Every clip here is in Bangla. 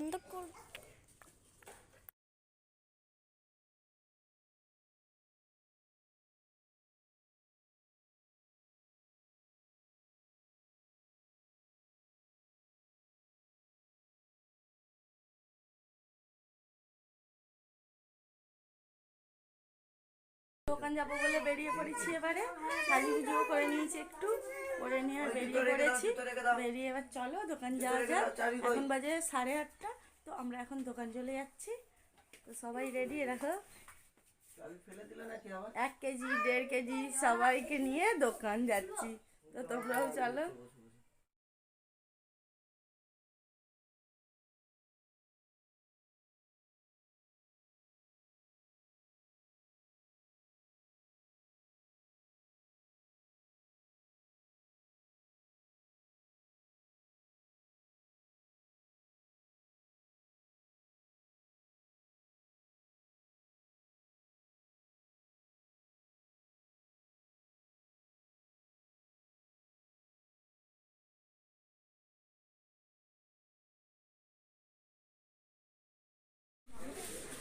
বন্ধ কর দোকান যাব বলে বেরিয়ে পড়েছি এবারে। সাজি পুজো করে নিয়েছি একটু। করে নিয়ে বেরিয়ে পড়েছি। বেরিয়ে এবার চলো দোকান যাওয়া যাক। এখন বাজে সাড়ে আটটা তো আমরা এখন দোকান চলে যাচ্ছি। তো সবাই রেডি রাখো। এক কেজি দেড় কেজি সবাইকে নিয়ে দোকান যাচ্ছি। তো তোমরাও চলো।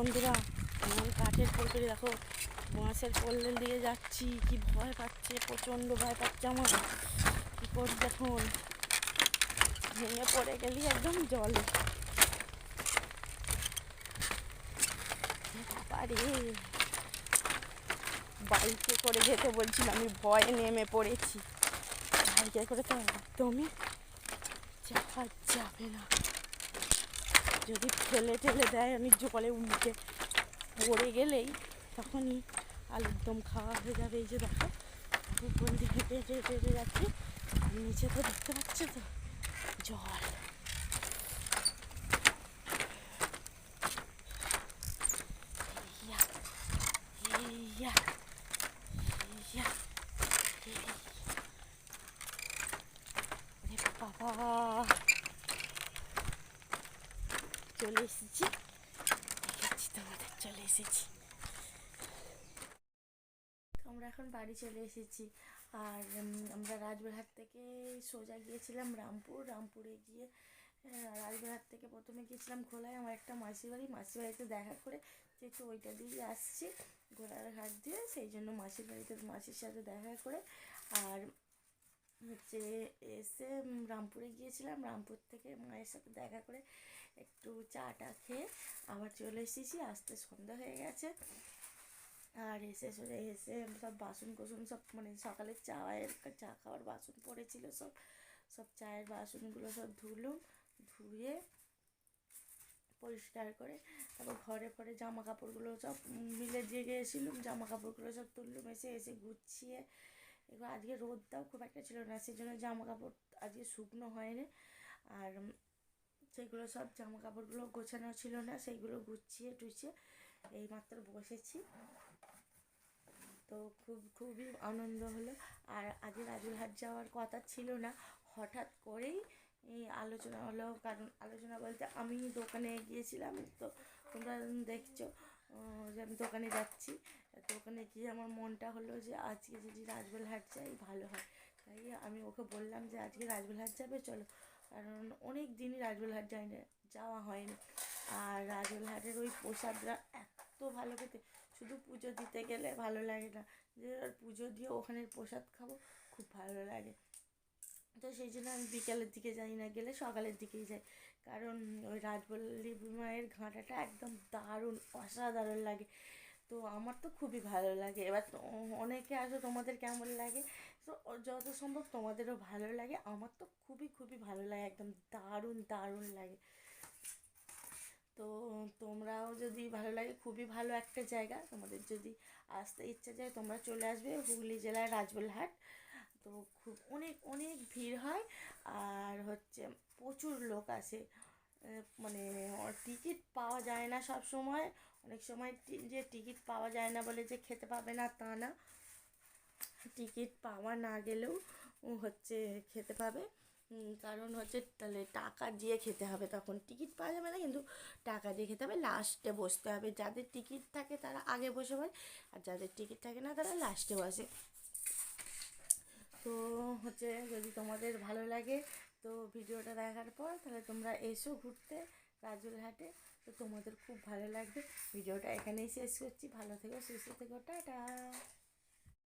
বন্ধুরা, আমার কাঠের পোলট্রি দেখো, বাঁশের পোলের দিয়ে যাচ্ছি। কি ভয় পাচ্ছে, প্রচণ্ড ভয় পাচ্ছে আমার। কি করি দেখুন ভেঙে পড়ে গেলি একদম জলে। বাইকে করে যেতে বলছিলাম, আমি ভয়ে নেমে পড়েছি। বাইকে করে তো একদমই যাওয়া যাবে না। যদি ঠেলে ঠেলে দেয়, আমি জলে উঠে পড়ে গেলেই তখনই আলুর দম খাওয়া হয়ে যাবে। এই যে দেখো উপর হেঁটে হেঁটে হেঁটে নিচে তো দেখতে পাচ্ছ তো, জল। বাবা। চলে এসেছি। দেখাচ্ছি তোমাদের চলে এসেছি। আমরা এখন বাড়ি চলে এসেছি। আর আমরা রাজবাড়হাট থেকে সোজা গিয়েছিলাম রামপুর। রামপুরে গিয়ে আহ, রাজবাড়হাট থেকে প্রথমে গিয়েছিলাম খোলায় আমার একটা মাসির বাড়ি মাসির বাড়িতে দেখা করে যেহেতু ওইটা দিয়ে আসছি ঘোড়ার ঘাট দিয়ে সেই জন্য মাসির বাড়িতে মাসির সাথে দেখা করে। আর হচ্ছে এসে রামপুরে গিয়েছিলাম। রামপুর থেকে মায়ের সাথে দেখা করে একটু চা টা খেয়ে আবার চলে এসেছি। আসতে সন্ধ্যা হয়ে গেছে। আর এসে চলে এসে সব বাসন কোসন সব মানে সকালের চায়ের চা খাওয়ার বাসন পড়েছিল সব। সব চায়ের বাসনগুলো সব ধুলুম, ধুয়ে পরিষ্কার করে তারপর ঘরে পরে জামা কাপড়গুলো সব মিলে দিয়ে গিয়েছিলাম জামা কাপড়গুলো সব তুললুম, এসে এসে গুছিয়ে এবার আজকে রোদটাও খুব একটা ছিল না সেই জন্য জামা কাপড় আজকে শুকনো হয়নি। আর সেগুলো সব জামা কাপড়গুলো গোছানো ছিল না সেইগুলো গুছিয়ে টুছিয়ে এইমাত্র বসেছি। তো খুব, খুবই আনন্দ হলো। আর আজকে রাজুরহাট যাওয়ার কথা ছিল না, হঠাৎ করেই এই আলোচনা হলো, কারণ আলোচনা বলতে আমি দোকানে গিয়েছিলাম, তো তোমরা দেখছ যে আমি দোকানে যাচ্ছি। তো ওখানে গিয়ে আমার মনটা হলো যে আজকে যদি রাজবেলহাট যাই, ভালো হয়। তাই আমি ওকে বললাম যে আজকে রাজবেলহাট যাবে, চলো। কারণ অনেক দিনই রাজবেলহাট যাই না যাওয়া হয়নি। আর রাজবেলহাটের ওই প্রসাদরা এত ভালো খেতে, শুধু পুজো দিতে গেলে ভালো লাগে না। যে পুজো দিয়ে ওখানের প্রসাদ খাব, খুব ভালো লাগে। তো সেই জন্য আমি বিকেলের দিকে যাই না, গেলে সকালের দিকেই যাই। কারণ ওই রাজবল্লী মায়ের ঘাঁটাটা একদম দারুণ, অসাধারণ লাগে। তো আমার তো খুবই ভালো লাগে। এবার অনেকে আসো তোমাদের কেমন লাগে? তো যত সম্ভব তোমাদেরও ভালো লাগে। আমার তো খুবই খুবই ভালো লাগে। একদম দারুণ দারুণ লাগে। তো তোমরাও যদি ভালো লাগে, খুবই ভালো একটা জায়গা। তোমাদের যদি আসতে ইচ্ছা যায়, তোমরা চলে আসবে হুগলি জেলার রাজবলহাট। তো খুব অনেক অনেক ভিড় হয়। আর হচ্ছে প্রচুর লোক আসে। মানে টিকিট পাওয়া যায় না সব সময়। অনেক সময় যে টিকিট পাওয়া যায় না বলে যে খেতে পাবে না, তা না। টিকিট পাওয়া না গেলেও হচ্ছে খেতে পাবে। কারণ হচ্ছে তাহলে টাকা দিয়ে খেতে হবে তখন। টিকিট পাওয়া যাবে না কিন্তু টাকা দিয়ে খেতে হবে। লাস্টে বসতে হবে। যাদের টিকিট থাকে তারা আগে বসে পড়ে, আর যাদের টিকিট থাকে না তারা লাস্টে বসে। তো হচ্ছে যদি তোমাদের ভালো লাগে তো ভিডিওটা দেখার পর তাহলে তোমরা এসো ঘুরতে রাজুরহাটে। তো তোমাদের খুব ভালো লাগবে। ভিডিওটা এখানেই শেষ করছি। ভালো থেকো, সুস্থ থেকো, টাটা।